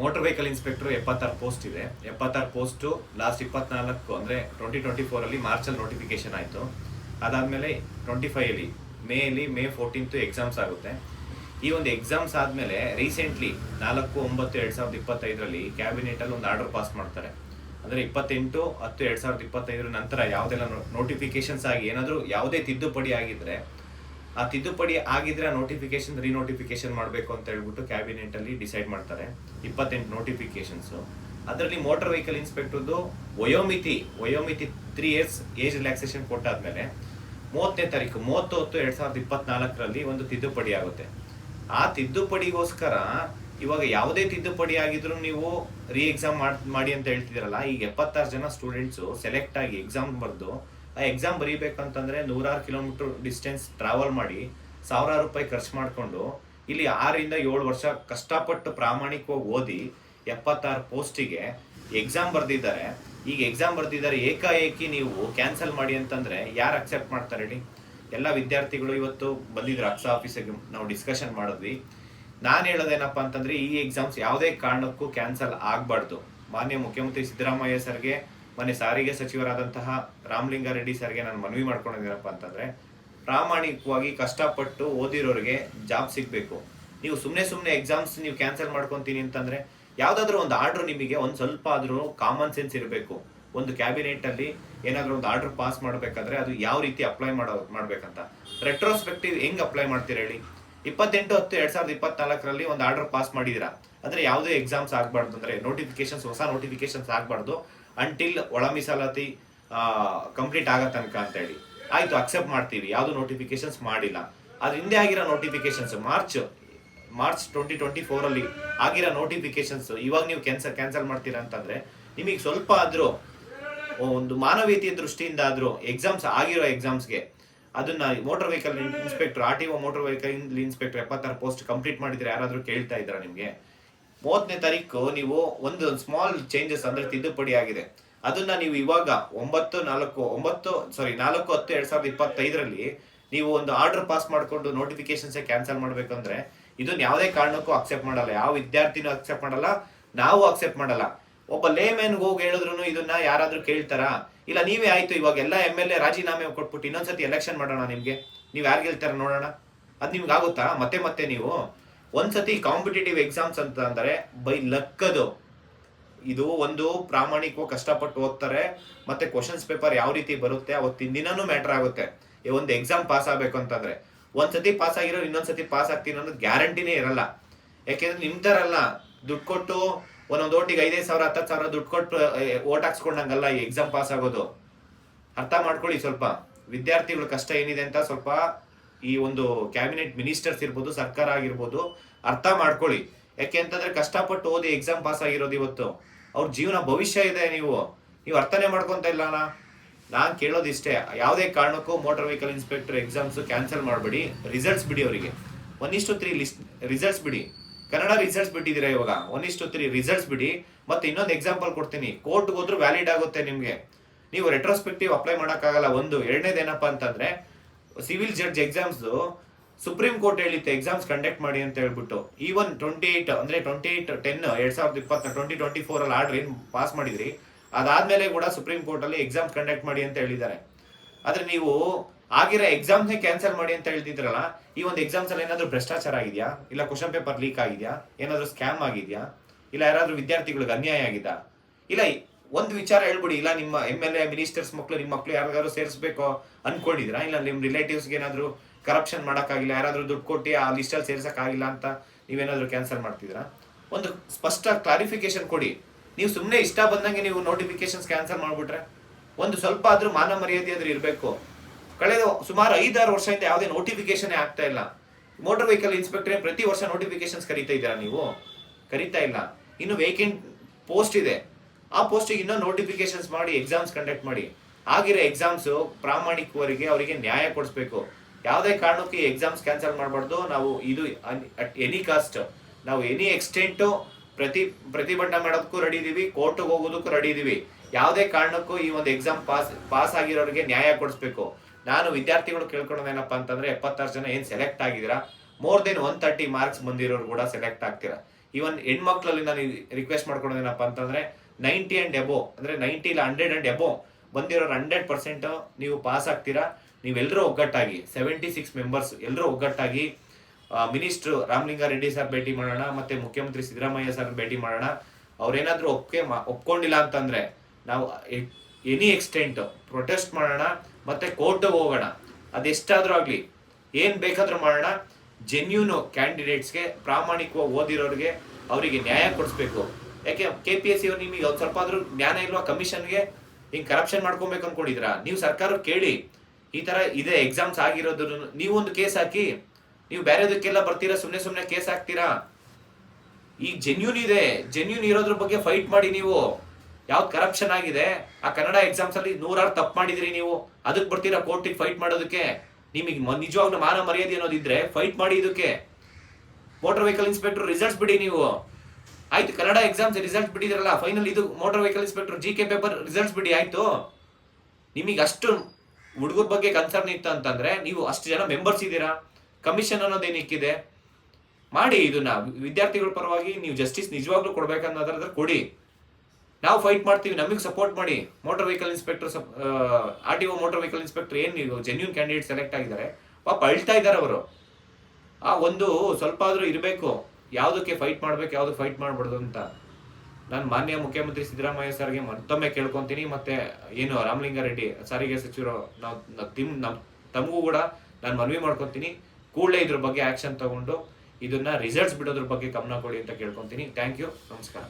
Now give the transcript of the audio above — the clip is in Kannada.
ಮೋಟರ್ ವೆಹಿಕಲ್ ಇನ್ಸ್ಪೆಕ್ಟರ್ ಎಪ್ಪತ್ತಾರು ಪೋಸ್ಟ್ ಇದೆ. ಎಪ್ಪತ್ತಾರು ಪೋಸ್ಟು ಲಾಸ್ಟ್ ಇಪ್ಪತ್ನಾಲ್ಕು ಅಂದರೆ ಟ್ವೆಂಟಿ ಟ್ವೆಂಟಿ ಫೋರಲ್ಲಿ ಮಾರ್ಚಲ್ಲಿ ನೋಟಿಫಿಕೇಶನ್ ಆಯಿತು. ಅದಾದಮೇಲೆ ಟ್ವೆಂಟಿ ಫೈವಲ್ಲಿ ಮೇಲಿ ಮೇ ಫೋರ್ಟೀನ್ತು ಎಕ್ಸಾಮ್ಸ್ ಆಗುತ್ತೆ. ಈ ಒಂದು ಎಕ್ಸಾಮ್ಸ್ ಆದಮೇಲೆ ರೀಸೆಂಟ್ಲಿ ನಾಲ್ಕು, ಒಂಬತ್ತು, ಎರಡು ಸಾವಿರದ ಇಪ್ಪತ್ತೈದರಲ್ಲಿ ಕ್ಯಾಬಿನೆಟಲ್ಲಿ ಒಂದು ಆರ್ಡರ್ ಪಾಸ್ ಮಾಡ್ತಾರೆ. ಅಂದರೆ ಇಪ್ಪತ್ತೆಂಟು, ಹತ್ತು, ಎರಡು ಸಾವಿರದ ಇಪ್ಪತ್ತೈದರ ನಂತರ ಯಾವುದೆಲ್ಲ ನೋಟಿಫಿಕೇಶನ್ಸ್ ಆಗಿ ಏನಾದರೂ ಯಾವುದೇ ತಿದ್ದುಪಡಿ ಆಗಿದ್ರೆ ಆ ತಿದ್ದುಪಡಿ ಆಗಿದ್ರೆ ಆ ನೋಟಿಫಿಕೇಶನ್ ರಿನೋಟಿಫಿಕೇಶನ್ ಮಾಡಬೇಕು ಅಂತ ಹೇಳ್ಬಿಟ್ಟು ಕ್ಯಾಬಿನೆಟ್ ಅಲ್ಲಿ ಡಿಸೈಡ್ ಮಾಡ್ತಾರೆ. ಇಪ್ಪತ್ತೆಂಟು ನೋಟಿಫಿಕೇಶನ್ಸ್ ಅದರಲ್ಲಿ ಮೋಟಾರ್ ವೆಹಿಕಲ್ ಇನ್ಸ್ಪೆಕ್ಟರ್ದು ವಯೋಮಿತಿ ವಯೋಮಿತಿ ತ್ರೀ ಇಯರ್ಸ್ ಏಜ್ ರಿಲ್ಯಾಕ್ಸೇಷನ್ ಕೊಟ್ಟಾದ್ಮೇಲೆ ಮೂವತ್ತನೇ ತಾರೀಕು ಮೂವತ್ತು ಹತ್ತು ಎರಡ್ ಸಾವಿರದ ಇಪ್ಪತ್ನಾಲ್ಕರಲ್ಲಿ ಒಂದು ತಿದ್ದುಪಡಿ ಆಗುತ್ತೆ. ಆ ತಿದ್ದುಪಡಿಗೋಸ್ಕರ ಇವಾಗ ಯಾವುದೇ ತಿದ್ದುಪಡಿ ಆಗಿದ್ರು ನೀವು ರೀ ಎಕ್ಸಾಮ್ ಮಾಡಿ ಅಂತ ಹೇಳ್ತಿದ್ದೀರಲ್ಲ, ಈಗ ಎಪ್ಪತ್ತಾರು ಜನ ಸ್ಟೂಡೆಂಟ್ಸು ಸೆಲೆಕ್ಟ್ ಆಗಿ ಎಕ್ಸಾಮ್ ಬರೆದು ಆ ಎಕ್ಸಾಮ್ ಬರೀಬೇಕಂತಂದ್ರೆ ನೂರಾರು ಕಿಲೋಮೀಟರ್ ಡಿಸ್ಟೆನ್ಸ್ ಟ್ರಾವೆಲ್ ಮಾಡಿ ಸಾವಿರಾರು ರೂಪಾಯಿ ಖರ್ಚು ಮಾಡಿಕೊಂಡು ಇಲ್ಲಿ ಆರರಿಂದ ಏಳು ವರ್ಷ ಕಷ್ಟಪಟ್ಟು ಪ್ರಾಮಾಣಿಕವಾಗಿ ಓದಿ ಎಪ್ಪತ್ತಾರು ಪೋಸ್ಟಿಗೆ ಎಕ್ಸಾಮ್ ಬರೆದಿದ್ದಾರೆ. ಈಗ ಎಕ್ಸಾಮ್ ಬರೆದಿದ್ದಾರೆ ಏಕಾಏಕಿ ನೀವು ಕ್ಯಾನ್ಸಲ್ ಮಾಡಿ ಅಂತಂದ್ರೆ ಯಾರು ಅಕ್ಸೆಪ್ಟ್ ಮಾಡ್ತಾರೆ ಹೇಳಿ? ಎಲ್ಲ ವಿದ್ಯಾರ್ಥಿಗಳು ಇವತ್ತು ಬಂದಿದ್ರು ಅಕ್ಸ ಆಫೀಸಿಗೆ ನಾವು ಡಿಸ್ಕಷನ್ ಮಾಡಿದ್ವಿ. ನಾನು ಹೇಳೋದೇನಪ್ಪ ಅಂತಂದ್ರೆ ಈ ಎಕ್ಸಾಮ್ಸ್ ಯಾವುದೇ ಕಾರಣಕ್ಕೂ ಕ್ಯಾನ್ಸಲ್ ಆಗಬಾರ್ದು. ಮಾನ್ಯ ಮುಖ್ಯಮಂತ್ರಿ ಸಿದ್ದರಾಮಯ್ಯ ಸರ್ಗೆ ಮೊನ್ನೆ ಸಾರಿಗೆ ಸಚಿವರಾದಂತಹ ರಾಮಲಿಂಗಾರೆಡ್ಡಿ ಸರ್ಗೆ ನಾನು ಮನವಿ ಮಾಡ್ಕೊಂಡಿದ್ದೀನಪ್ಪ ಅಂತಂದ್ರೆ, ಪ್ರಾಮಾಣಿಕವಾಗಿ ಕಷ್ಟಪಟ್ಟು ಓದಿರೋರಿಗೆ ಜಾಬ್ ಸಿಗಬೇಕು. ನೀವು ಸುಮ್ಮನೆ ಸುಮ್ಮನೆ ಎಕ್ಸಾಮ್ಸ್ ನೀವು ಕ್ಯಾನ್ಸಲ್ ಮಾಡ್ಕೊತೀನಿ ಅಂತಂದ್ರೆ, ಯಾವುದಾದ್ರೂ ಒಂದು ಆರ್ಡರ್ ನಿಮಗೆ ಒಂದು ಸ್ವಲ್ಪ ಆದ್ರೂ ಕಾಮನ್ ಸೆನ್ಸ್ ಇರಬೇಕು. ಒಂದು ಕ್ಯಾಬಿನೆಟ್ ಅಲ್ಲಿ ಏನಾದ್ರೂ ಒಂದು ಆರ್ಡರ್ ಪಾಸ್ ಮಾಡಬೇಕಾದ್ರೆ ಅದು ಯಾವ ರೀತಿ ಅಪ್ಲೈ ಮಾಡೋ, ಮಾಡಬೇಕಂತ. ರೆಟ್ರೋಸ್ಪೆಕ್ಟಿವ್ ಹೆಂಗ್ ಅಪ್ಲೈ ಮಾಡ್ತೀರಾ ಹೇಳಿ? ಇಪ್ಪತ್ತೆಂಟು ಹತ್ತು ಎರಡು ಸಾವಿರದ ಇಪ್ಪತ್ನಾಲ್ಕರಲ್ಲಿ ಒಂದು ಆರ್ಡರ್ ಪಾಸ್ ಮಾಡಿದಿರಾ ಅಂದರೆ ಯಾವುದೇ ಎಕ್ಸಾಮ್ಸ್ ಆಗಬಾರ್ದು ಅಂದರೆ ನೋಟಿಫಿಕೇಶನ್ಸ್ ಹೊಸ ನೋಟಿಫಿಕೇಶನ್ಸ್ ಆಗಬಾರ್ದು. ಅಂಟಿಲ್ ಒಳ ಮೀಸಲಾತಿ ಕಂಪ್ಲೀಟ್ ಆಗೋ ತನಕ ಅಂತ ಹೇಳಿ ಆಯ್ತು ಅಕ್ಸೆಪ್ಟ್ ಮಾಡ್ತೀವಿ. ಯಾವುದು ನೋಟಿಫಿಕೇಶನ್ಸ್ ಮಾಡಿಲ್ಲ. ಅದ್ರ ಹಿಂದೆ ಆಗಿರೋ notifications March March twenty twenty four ಅಲ್ಲಿ ಆಗಿರೋ ನೋಟಿಫಿಕೇಶನ್ಸ್ ಇವಾಗ ನೀವು ಕ್ಯಾನ್ಸಲ್ ಕ್ಯಾನ್ಸಲ್ ಮಾಡ್ತೀರಾ ಅಂತಂದ್ರೆ, ನಿಮಗೆ ಸ್ವಲ್ಪ ಆದ್ರೂ ಒಂದು ಮಾನವೀಯತೆಯ ದೃಷ್ಟಿಯಿಂದ ಆದ್ರೂ ಎಕ್ಸಾಮ್ಸ್ ಆಗಿರೋ ಎಕ್ಸಾಮ್ಸ್ಗೆ ಅದನ್ನ motor vehicle inspector R T O motor vehicle inspector ಎಪ್ಪತ್ತಾರು ಪೋಸ್ಟ್ ಕಂಪ್ಲೀಟ್ ಮಾಡಿದ್ರೆ ಯಾರಾದ್ರೂ ಕೇಳ್ತಾ ಇದ್ರ ನಿಮ್ಗೆ? ಮೂವತ್ತನೇ ತಾರೀಕು ನೀವು ಒಂದು ಸ್ಮಾಲ್ ಚೇಂಜಸ್ ಅಂದ್ರೆ ತಿದ್ದುಪಡಿ ಆಗಿದೆ. ಅದನ್ನ ನೀವು ಇವಾಗ ಒಂಬತ್ತು, ನಾಲ್ಕು, ಒಂಬತ್ತು ಸಾರಿ ನಾಲ್ಕು, ಹತ್ತು, ಎರಡ್ ಸಾವಿರದ ಇಪ್ಪತ್ತೈದರಲ್ಲಿ ನೀವು ಒಂದು ಆರ್ಡರ್ ಪಾಸ್ ಮಾಡಿಕೊಂಡು ನೋಟಿಫಿಕೇಶನ್ಸ್ ಕ್ಯಾನ್ಸಲ್ ಮಾಡ್ಬೇಕಂದ್ರೆ ಇದನ್ನ ಯಾವುದೇ ಕಾರಣಕ್ಕೂ ಅಕ್ಸೆಪ್ಟ್ ಮಾಡಲ್ಲ. ಯಾವ ವಿದ್ಯಾರ್ಥಿನೂ ಅಕ್ಸೆಪ್ಟ್ ಮಾಡಲ್ಲ, ನಾವು ಅಕ್ಸೆಪ್ಟ್ ಮಾಡಲ್ಲ. ಒಬ್ಬ ಲೇಮೆನ್ ಹೋಗಿ ಹೇಳಿದ್ರು ಇದನ್ನ ಯಾರಾದ್ರೂ ಕೇಳ್ತಾರಾ? ಇಲ್ಲ, ನೀವೇ ಆಯ್ತು, ಇವಾಗ ಎಲ್ಲ ಎಂ ಎಲ್ ಎ ರಾಜೀನಾಮೆ ಕೊಟ್ಬಿಟ್ಟು ಇನ್ನೊಂದ್ಸತಿ ಎಲೆಕ್ಷನ್ ಮಾಡೋಣ ನಿಮ್ಗೆ. ನೀವು ಯಾರು ಗೆಲ್ತಾರ ನೋಡೋಣ? ಅದು ನಿಮ್ಗೆ ಆಗುತ್ತಾ ಮತ್ತೆ ಮತ್ತೆ ನೀವು? ಒಂದ್ಸತಿ ಕಾಂಪಿಟೇಟಿವ್ ಎಕ್ಸಾಮ್ಸ್ ಅಂತ ಅಂದ್ರೆ ಬೈ ಲಕ್ಕದು ಇದು ಒಂದು ಪ್ರಾಮಾಣಿಕವಾಗಿ ಕಷ್ಟಪಟ್ಟು ಓದ್ತಾರೆ, ಮತ್ತೆ ಕ್ವಶನ್ಸ್ ಪೇಪರ್ ಯಾವ ರೀತಿ ಬರುತ್ತೆ, ಅವತ್ತಿನ ದಿನನೂ ಮ್ಯಾಟರ್ ಆಗುತ್ತೆ. ಈ ಒಂದು ಎಕ್ಸಾಮ್ ಪಾಸ್ ಆಗಬೇಕು ಅಂತಂದ್ರೆ. ಒಂದ್ಸತಿ ಪಾಸ್ ಆಗಿರೋ, ಇನ್ನೊಂದ್ಸತಿ ಪಾಸ್ ಆಗ್ತೀನಿ ಅನ್ನೋದು ಗ್ಯಾರಂಟಿನೇ ಇರಲ್ಲ. ಯಾಕೆಂದ್ರೆ ನಿಮ್ತಾರಲ್ಲ ದುಡ್ಡು ಕೊಟ್ಟು ಒಂದೊಂದು ಓಟಿಗೆ ಐದೈದು ಸಾವಿರ ಹತ್ತತ್ತು ಸಾವಿರ ದುಡ್ಡು ಕೊಟ್ಟು ಓಟ್ ಹಾಕ್ಸ್ಕೊಂಡಂಗಲ್ಲ ಈ ಎಕ್ಸಾಮ್ ಪಾಸ್ ಆಗೋದು. ಅರ್ಥ ಮಾಡ್ಕೊಳ್ಳಿ ಸ್ವಲ್ಪ. ವಿದ್ಯಾರ್ಥಿಗಳ ಕಷ್ಟ ಏನಿದೆ ಅಂತ ಸ್ವಲ್ಪ ಈ ಒಂದು ಕ್ಯಾಬಿನೆಟ್ ಮಿನಿಸ್ಟರ್ಸ್ ಇರ್ಬೋದು, ಸರ್ಕಾರ ಆಗಿರ್ಬೋದು, ಅರ್ಥ ಮಾಡ್ಕೊಳ್ಳಿ. ಯಾಕೆ ಅಂತಂದ್ರೆ ಕಷ್ಟಪಟ್ಟು ಓದಿ ಎಕ್ಸಾಮ್ ಪಾಸ್ ಆಗಿರೋದು ಇವತ್ತು. ಅವ್ರ ಜೀವನ ಭವಿಷ್ಯ ಇದೆ ನೀವು. ನೀವು ಅರ್ಥನೇ ಮಾಡ್ಕೊಂತ ಇಲ್ಲ ನಾನು ಕೇಳೋದು ಇಷ್ಟೇ, ಯಾವುದೇ ಕಾರಣಕ್ಕೂ motor vehicle inspector exams cancel ಮಾಡಬೇಡಿ. ರಿಸಲ್ಟ್ಸ್ ಬಿಡಿ ಅವರಿಗೆ. ಒನ್ ಇಷ್ಟು ತ್ರೀ ಲಿಸ್ಟ್ ರಿಸಲ್ಟ್ಸ್ ಬಿಡಿ. ಕನ್ನಡ ರಿಸಲ್ಟ್ಸ್ ಬಿಟ್ಟಿದ್ದೀರಾ ಇವಾಗ? ಒನ್ ಇಷ್ಟು ತ್ರೀ ರಿಸಲ್ಟ್ಸ್ ಬಿಡಿ. ಮತ್ತೆ ಇನ್ನೊಂದು ಎಕ್ಸಾಂಪಲ್ ಕೊಡ್ತೀನಿ. ಕೋರ್ಟ್ಗೆ ಹೋದ್ರೂ ವ್ಯಾಲಿಡ್ ಆಗುತ್ತೆ ನಿಮಗೆ. ನೀವು ರೆಟ್ರೋಸ್ಪೆಕ್ಟಿವ್ ಅಪ್ಲೈ ಮಾಡೋಕ್ಕಾಗಲ್ಲ. ಒಂದು, ಎರಡನೇದೇನಪ್ಪ ಅಂತಂದ್ರೆ civil judge exams Supreme Court ಹೇಳಿತ್ತು ಎಕ್ಸಾಮ್ಸ್ ಕಂಡಕ್ಟ್ ಮಾಡಿ ಅಂತ ಹೇಳ್ಬಿಟ್ಟು. ಈವನ್ ಟ್ವೆಂಟಿ ಏಟ್ ಅಂದ್ರೆ ಟ್ವೆಂಟಿ ಏಟ್ ಟೆನ್ ಎರಡ್ ಸಾವಿರದ ಇಪ್ಪತ್ತ ಟ್ವೆಂಟಿ ಟ್ವೆಂಟಿ ಫೋರ್ ಅಲ್ಲಿ ಆರ್ಡರ್ ಏನು ಪಾಸ್ ಮಾಡಿದ್ರಿ, ಅದಾದ್ಮೇಲೆ ಕೂಡ ಸುಪ್ರೀಂ ಕೋರ್ಟ್ ಅಲ್ಲಿ ಎಕ್ಸಾಮ್ಸ್ ಕಂಡಕ್ಟ್ ಮಾಡಿ ಅಂತ ಹೇಳಿದ್ದಾರೆ. ಆದ್ರೆ ನೀವು ಆಗಿರೋ ಎಕ್ಸಾಮ್ಸ್ ಕ್ಯಾನ್ಸಲ್ ಮಾಡಿ ಅಂತ ಹೇಳ್ತಿದ್ರಲ್ಲ, ಈ ಒಂದು ಎಕ್ಸಾಮ್ಸ್ ಅಲ್ಲಿ ಏನಾದ್ರು ಭ್ರಷ್ಟಾಚಾರ ಆಗಿದೆಯಾ? ಇಲ್ಲ ಕ್ವಶನ್ ಪೇಪರ್ ಲೀಕ್ ಆಗಿದೆಯಾ? ಏನಾದ್ರು ಸ್ಕ್ಯಾಮ್ ಆಗಿದೆಯಾ? ಇಲ್ಲ ಯಾರಾದ್ರೂ ವಿದ್ಯಾರ್ಥಿಗಳಿಗೆ ಅನ್ಯಾಯ ಆಗಿದಾ ಇಲ್ಲ ಒಂದು ವಿಚಾರ ಹೇಳ್ಬಿಡಿ. ಇಲ್ಲ, ನಿಮ್ಮ ಎಂ ಎಲ್ ಎ ಮಿನಿಸ್ಟರ್ಸ್ ಮಕ್ಕಳು ನಿಮ್ಮ ಮಕ್ಕಳು ಯಾರಿಗಾದ್ರು ಸೇರಿಸ್ಬೇಕು ಅನ್ಕೊಂಡಿದ್ರಾ ಇಲ್ಲ, ನಿಮ್ಮ ರಿಲೇಟಿವ್ಸ್ಗೆ ಏನಾದ್ರು ಕರಪ್ಷನ್ ಮಾಡೋಕ್ಕಾಗಿಲ್ಲ, ಯಾರಾದರೂ ದುಡ್ಡು ಕೊಟ್ಟು ಆ ಲಿಸ್ಟಲ್ಲಿ ಸೇರ್ಸೋಕ್ಕಾಗಿಲ್ಲ ಅಂತ ನೀವೇನಾದ್ರೂ ಕ್ಯಾನ್ಸಲ್ ಮಾಡ್ತಿದ್ರಾ ಒಂದು ಸ್ಪಷ್ಟ ಕ್ಲಾರಿಫಿಕೇಶನ್ ಕೊಡಿ. ನೀವು ಸುಮ್ಮನೆ ಇಷ್ಟ ಬಂದಂಗೆ ನೀವು ನೋಟಿಫಿಕೇಶನ್ಸ್ ಕ್ಯಾನ್ಸಲ್ ಮಾಡಿಬಿಟ್ರೆ ಒಂದು ಸ್ವಲ್ಪ ಆದ್ರೂ ಮಾನ ಮರ್ಯಾದೆ ಆದ್ರೂ ಇರಬೇಕು. ಕಳೆದ ಸುಮಾರು ಐದಾರು ವರ್ಷದಿಂದ ಯಾವುದೇ ನೋಟಿಫಿಕೇಶನ್ ಆಗ್ತಾ ಇಲ್ಲ. ಮೋಟರ್ ವೆಹಿಕಲ್ ಇನ್ಸ್ಪೆಕ್ಟರ್ ಪ್ರತಿ ವರ್ಷ ನೋಟಿಫಿಕೇಶನ್ಸ್ ಕರೀತಾ ಇದ್ದೀರಾ ನೀವು? ಕರೀತಾ ಇಲ್ಲ. ಇನ್ನು ವೇಕೆಂಟ್ ಪೋಸ್ಟ್ ಇದೆ. ಆ ಪೋಸ್ಟಿಗೆ ಇನ್ನೂ ನೋಟಿಫಿಕೇಶನ್ಸ್ ಮಾಡಿ ಎಕ್ಸಾಮ್ಸ್ ಕಂಡಕ್ಟ್ ಮಾಡಿ. ಆಗಿರೋ ಎಕ್ಸಾಮ್ಸ್ ಪ್ರಾಮಾಣಿಕವರಿಗೆ ಅವರಿಗೆ ನ್ಯಾಯ ಕೊಡಿಸ್ಬೇಕು. ಯಾವುದೇ ಕಾರಣಕ್ಕೂ ಎಕ್ಸಾಮ್ಸ್ ಕ್ಯಾನ್ಸಲ್ ಮಾಡಬಾರ್ದು. ನಾವು ಇದು ಅಟ್ ಎನಿ ಕಾಸ್ಟ್ ನಾವು ಎನಿ ಎಕ್ಸ್ಟೆಂಟ್ ಪ್ರತಿ, ಪ್ರತಿಭಟನೆ ಮಾಡೋದಕ್ಕೂ ರೆಡಿ ಇದೀವಿ ಕೋರ್ಟ್ಗೆ ಹೋಗೋದಕ್ಕೂ ರೆಡಿ ಇದೀವಿ. ಯಾವುದೇ ಕಾರಣಕ್ಕೂ ಈ ಒಂದು ಎಕ್ಸಾಮ್ ಪಾಸ್ ಪಾಸ್ ಆಗಿರೋರಿಗೆ ನ್ಯಾಯ ಕೊಡಿಸ್ಬೇಕು. ನಾನು ವಿದ್ಯಾರ್ಥಿಗಳು ಕೇಳ್ಕೊಳ್ಳೋದೇನಪ್ಪ ಅಂತಂದ್ರೆ, ಎಪ್ಪತ್ತಾರು ಜನ ಏನು ಸೆಲೆಕ್ಟ್ ಆಗಿದ್ದೀರಾ? More than one thirty marks ಬಂದಿರೋರು ಕೂಡ ಸೆಲೆಕ್ಟ್ ಆಗ್ತೀರಾ? ಈವನ್ ಹೆಣ್ಮಕ್ಳಲ್ಲಿ ನಾನು ರಿಕ್ವೆಸ್ಟ್ ಮಾಡ್ಕೊಳೋದೇನಪ್ಪ ಅಂತಂದ್ರೆ ನೈಂಟಿ ಅಂಡ್ ಎಬೋ ಅಂದ್ರೆ ನೈಂಟಿ ಇಲ್ಲ ಹಂಡ್ರೆಡ್ ಅಂಡ್ ಎಬೋ ಬಂದಿರೋರು ಹಂಡ್ರೆಡ್ ಪರ್ಸೆಂಟ್ ನೀವು ಪಾಸ್ ಆಗ್ತೀರಾ? ನೀವೆಲ್ಲರೂ ಒಗ್ಗಟ್ಟಾಗಿ ಸೆವೆಂಟಿ ಸಿಕ್ಸ್ ಮೆಂಬರ್ಸ್ ಎಲ್ಲರೂ ಒಗ್ಗಟ್ಟಾಗಿ ಮಿನಿಸ್ಟ್ರು ರಾಮಲಿಂಗಾರೆಡ್ಡಿ ಸರ್ ಭೇಟಿ ಮಾಡೋಣ, ಮತ್ತೆ ಮುಖ್ಯಮಂತ್ರಿ ಸಿದ್ದರಾಮಯ್ಯ ಸರ್ ಭೇಟಿ ಮಾಡೋಣ. ಅವ್ರೇನಾದ್ರೂ ಒಪ್ಕೆ ಒಪ್ಕೊಂಡಿಲ್ಲ ಅಂತಂದ್ರೆ ನಾವು ಎನಿ ಎಕ್ಸ್ಟೆಂಟ್ ಪ್ರೊಟೆಸ್ಟ್ ಮಾಡೋಣ, ಮತ್ತೆ ಕೋರ್ಟ್ ಹೋಗೋಣ. ಅದೆಷ್ಟಾದರೂ ಆಗಲಿ, ಏನ್ ಬೇಕಾದರೂ ಮಾಡೋಣ. ಜೆನ್ಯೂನು ಕ್ಯಾಂಡಿಡೇಟ್ಸ್ಗೆ ಪ್ರಾಮಾಣಿಕವಾಗಿ ಓದಿರೋರಿಗೆ ಅವರಿಗೆ ನ್ಯಾಯ ಕೊಡಿಸ್ಬೇಕು. ಯಾಕೆ ಕೆ ಪಿ ಎಸ್ ಸಿ ನಿಮಗೆ ಒಂದು ಸ್ವಲ್ಪ ಆದ್ರೂ ಜ್ಞಾನ ಇಲ್ವಾ ಕಮಿಷನ್ಗೆ? ಹಿಂಗ್ ಕರಪ್ಷನ್ ಮಾಡ್ಕೊಬೇಕು ಅನ್ಕೊಂಡಿದ್ರಾ ನೀವು ಸರ್ಕಾರ ಕೇಳಿ. ಈ ತರ ಇದೆ ಎಕ್ಸಾಮ್ಸ್ ಆಗಿರೋದನ್ನು ನೀವು ಒಂದು ಕೇಸ್ ಹಾಕಿ. ನೀವು ಬೇರೆದಕ್ಕೆಲ್ಲ ಬರ್ತೀರಾ? ಸುಮ್ನೆ ಸುಮ್ನೆ ಕೇಸ್ ಹಾಕ್ತೀರಾ? ಈ ಜೆನ್ಯೂನ್ ಇದೆ. ಜೆನ್ಯೂನ್ ಇರೋದ್ರ ಬಗ್ಗೆ ಫೈಟ್ ಮಾಡಿ ನೀವು. ಯಾವ್ದು ಕರಪ್ಷನ್ ಆಗಿದೆ? ಆ ಕನ್ನಡ ಎಕ್ಸಾಮ್ಸ್ ಅಲ್ಲಿ ನೂರಾರು ತಪ್ಪು ಮಾಡಿದ್ರಿ ನೀವು. ಅದಕ್ಕೆ ಬರ್ತೀರಾ ಕೋರ್ಟಿಗೆ ಫೈಟ್ ಮಾಡೋದಕ್ಕೆ? ನಿಮಗೆ ನಿಜವಾಗ್ಲೂ ಮಾನ ಮರ್ಯಾದೆ ಅನ್ನೋದಿದ್ರೆ ಫೈಟ್ ಮಾಡಿ ಇದಕ್ಕೆ. ಮೋಟಾರ್ ವೆಹಿಕಲ್ ಇನ್ಸ್ಪೆಕ್ಟರ್ ರಿಸಲ್ಟ್ಸ್ ಬಿಡಿ ನೀವು. ಆಯ್ತು, ಕನ್ನಡ ಎಕ್ಸಾಮ್ಸ್ ರಿಸಲ್ಟ್ ಬಿಟ್ಟಿದ್ರಲ್ಲ ಫೈನಲ್ ಇದು motor vehicle inspector G K paper results ಬಿಡಿ, ಆಯ್ತು. ನಿಮಗೆ ಅಷ್ಟು ಹುಡುಗರ ಬಗ್ಗೆ ಕನ್ಸರ್ನ್ ಇತ್ತು ಅಂತಂದ್ರೆ, ನೀವು ಅಷ್ಟು ಜನ ಮೆಂಬರ್ಸ್ ಇದ್ದೀರಾ? ಕಮಿಷನ್ ಅನ್ನೋದೇನಿಕ್ಕಿದೆ? ಮಾಡಿ ಇದನ್ನ, ವಿದ್ಯಾರ್ಥಿಗಳ ಪರವಾಗಿ ನೀವು ಜಸ್ಟಿಸ್ ನಿಜವಾಗ್ಲೂ ಕೊಡ್ಬೇಕನ್ನೋದ್ರ ಕೊಡಿ. ನಾವು ಫೈಟ್ ಮಾಡ್ತೀವಿ, ನಮಗೆ ಸಪೋರ್ಟ್ ಮಾಡಿ. Motor vehicle inspector R T O motor vehicle inspector ಏನ್ ನೀವು ಜೆನ್ಯೂನ್ ಕ್ಯಾಂಡಿಡೇಟ್ ಸೆಲೆಕ್ಟ್ ಆಗಿದ್ದಾರೆ, ಪಾಪ ಅಳ್ತಾ ಇದ್ದಾರೆ ಅವರು. ಆ ಒಂದು ಸ್ವಲ್ಪ ಆದ್ರೂ ಇರಬೇಕು. ಯಾವುದಕ್ಕೆ ಫೈಟ್ ಮಾಡ್ಬೇಕು ಯಾವುದು ಫೈಟ್ ಮಾಡಬಾರ್ದು ಅಂತ ನಾನು ಮಾನ್ಯ ಮುಖ್ಯಮಂತ್ರಿ ಸಿದ್ದರಾಮಯ್ಯ ಸರ್ಗೆ ಮತ್ತೊಮ್ಮೆ ಕೇಳ್ಕೊಂತೀನಿ. ಮತ್ತೆ ಏನು ರಾಮಲಿಂಗಾರೆಡ್ಡಿ ಸಾರಿಗೆ ಸಚಿವರು, ನಾವು ತಿಮ್ ನಮ್ಮ ತಮಗೂ ಕೂಡ ನಾನು ಮನವಿ ಮಾಡ್ಕೊತೀನಿ. ಕೂಡಲೇ ಇದ್ರ ಬಗ್ಗೆ ಆಕ್ಷನ್ ತಗೊಂಡು ಇದನ್ನ ರಿಸಲ್ಟ್ಸ್ ಬಿಡೋದ್ರ ಬಗ್ಗೆ ಗಮನ ಕೊಡಿ ಅಂತ ಕೇಳ್ಕೊತೀನಿ. ಥ್ಯಾಂಕ್ ಯು ನಮಸ್ಕಾರ.